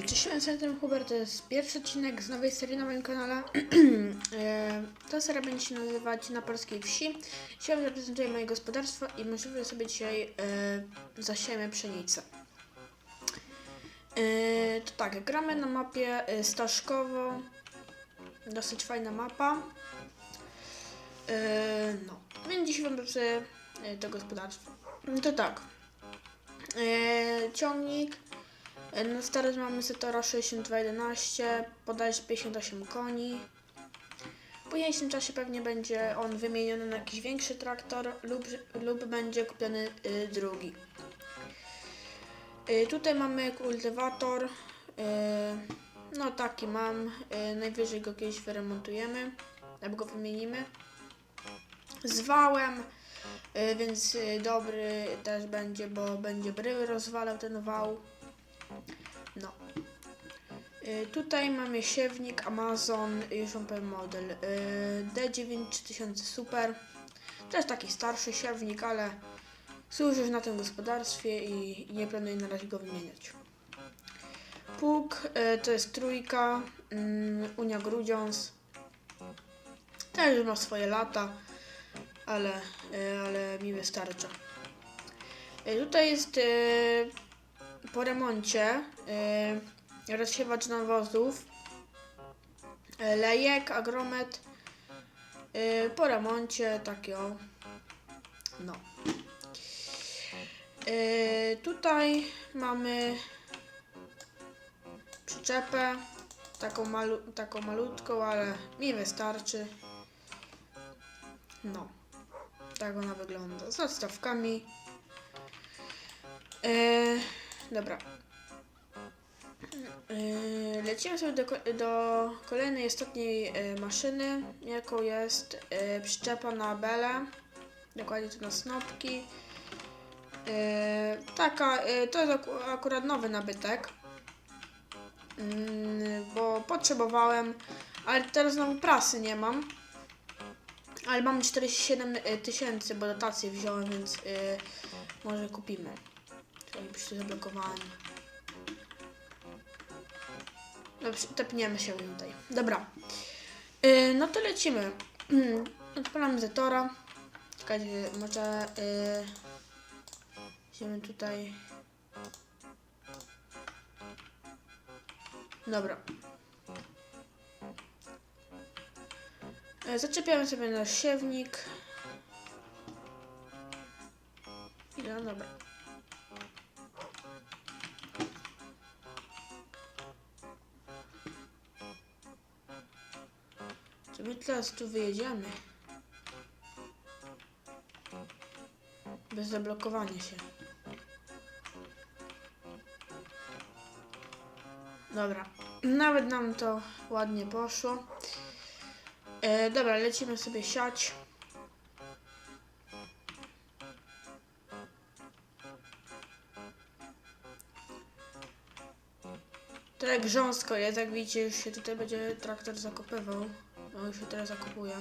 Cześć, jestem Hubert, to jest pierwszy odcinek z nowej serii na moim kanale. E, Ta seria będzie się nazywać Na Polskiej Wsi. Dzisiaj reprezentuję moje gospodarstwo i możliwe sobie dzisiaj e, pszenicę. E, to tak, gramy na mapie e, Staszkowo. Dosyć fajna mapa. E, no, więc dzisiaj wam e, to gospodarstwo. To tak. E, ciągnik. Na start mamy Setora 6211, bodajże 58 koni. W późniejszym czasie pewnie będzie on wymieniony na jakiś większy traktor lub, lub będzie kupiony y, drugi. Y, tutaj mamy kultywator. Y, no taki mam. Y, najwyżej go kiedyś wyremontujemy albo go wymienimy. Z wałem. Y, więc y, dobry też będzie, bo będzie bryły rozwalał ten wał. No. Y, tutaj mamy siewnik Amazon, już wam powiem model y, D9 3000 Super. To jest taki starszy siewnik, ale służy już na tym gospodarstwie i, nie planuję na razie go wymieniać. Pług y, to jest trójka, mm, Unia Grudziądz. Też już ma swoje lata, ale, y, ale mi wystarcza. Y, tutaj jest y, po remoncie y, rozsiewacz nawozów, y, lejek, agromet. Y, po remoncie takie o. No. Y, tutaj mamy przyczepę, taką, malu, taką malutką, ale mi wystarczy. No. Tak ona wygląda. Z odstawkami. Yy, dobra. Yy, lecimy sobie do, do kolejnej ostatniej yy, maszyny, jaką jest yy, przyczepa na belę. Dokładnie to na snopki. Yy, taka, yy, to jest aku- akurat nowy nabytek. Yy, bo potrzebowałem, ale teraz znowu prasy nie mam. Ale mam 47 tysięcy, bo dotację wziąłem, więc yy, może kupimy. Czekaj, byście zablokowani. Dobrze, tepniemy się tutaj. Dobra. Yy, no to lecimy. Mm, Odpalamy Zetora. Czekajcie, może... Yy, idziemy tutaj... Dobra. Yy, zaczepiamy sobie nasz siewnik. I no dobra. My teraz tu wyjedziemy. Bez zablokowania się. Dobra. Nawet nam to ładnie poszło. E, dobra, lecimy sobie siać. Jak grząsko jest, jak widzicie, już się tutaj będzie traktor zakopywał. No już się teraz zakopuje.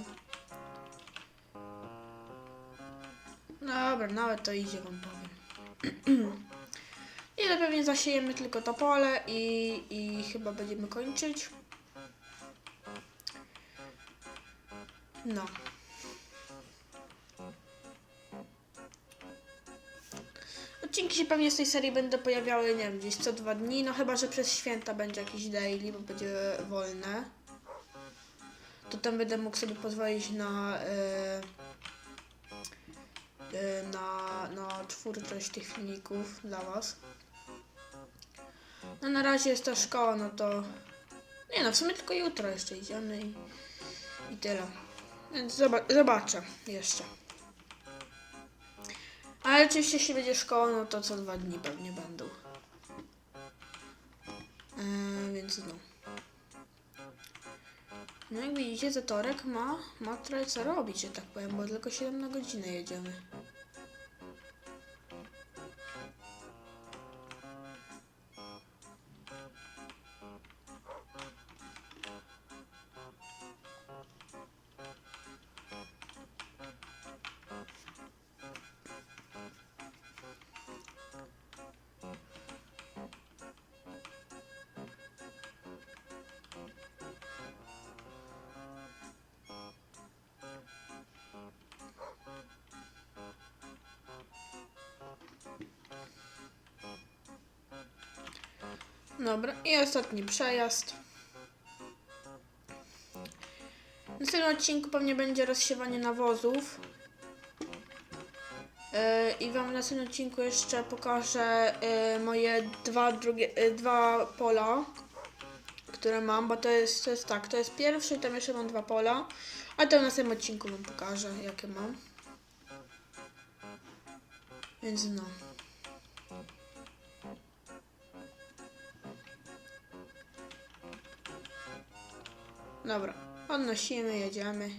Dobra, nawet to idzie wam powiem. I to pewnie zasiejemy tylko to pole i, i chyba będziemy kończyć. No. Odcinki się pewnie z tej serii będą pojawiały, nie wiem, gdzieś co dwa dni, no chyba, że przez święta będzie jakiś daily, bo będzie wolne. To tam będę mógł sobie pozwolić na, e, e, na, na twórczość tych filmików dla Was. No na razie jest ta szkoła, no to... Nie no, w sumie tylko jutro jeszcze idziemy i, i tyle. Więc zoba zobaczę jeszcze. Ale oczywiście jeśli będzie szkoła, no to co dwa dni pewnie będą. Yy, więc no. No jak widzicie, Zatorek ma, ma trochę co robić, że tak powiem, bo tylko 7 na godzinę jedziemy. Dobra, i ostatni przejazd. W następnym odcinku pewnie będzie rozsiewanie nawozów. Yy, I wam w następnym odcinku jeszcze pokażę yy, moje dwa, drugie, yy, dwa pola, które mam, bo to jest, to jest tak, to jest pierwszy, tam jeszcze mam dwa pola, a to w następnym odcinku wam pokażę, jakie mam. Więc no. Dobra, podnosimy, jedziemy.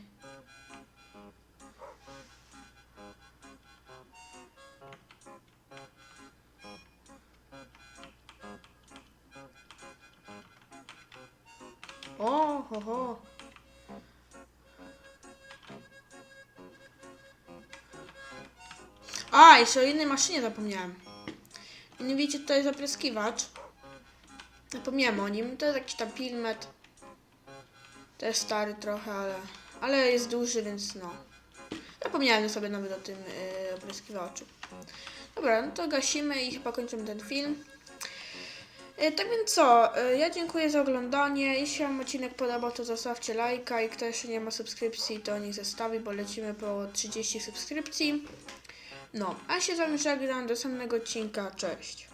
O, ho, ho. A, jeszcze o innej maszynie zapomniałem. Nie wiecie, to jest opryskiwacz. Zapomniałem o nim. To jest jakiś tam pilmet. To jest stary trochę, ale, ale jest duży, więc no. Zapomniałem sobie nawet o tym yy, opryskiwaczu. Dobra, no to gasimy i chyba kończymy ten film. Yy, tak więc co, yy, ja dziękuję za oglądanie. Jeśli Wam odcinek podobał, to zostawcie lajka i kto jeszcze nie ma subskrypcji, to niech zostawi, bo lecimy po 30 subskrypcji. No, a się z Wami żegnam do następnego odcinka. Cześć.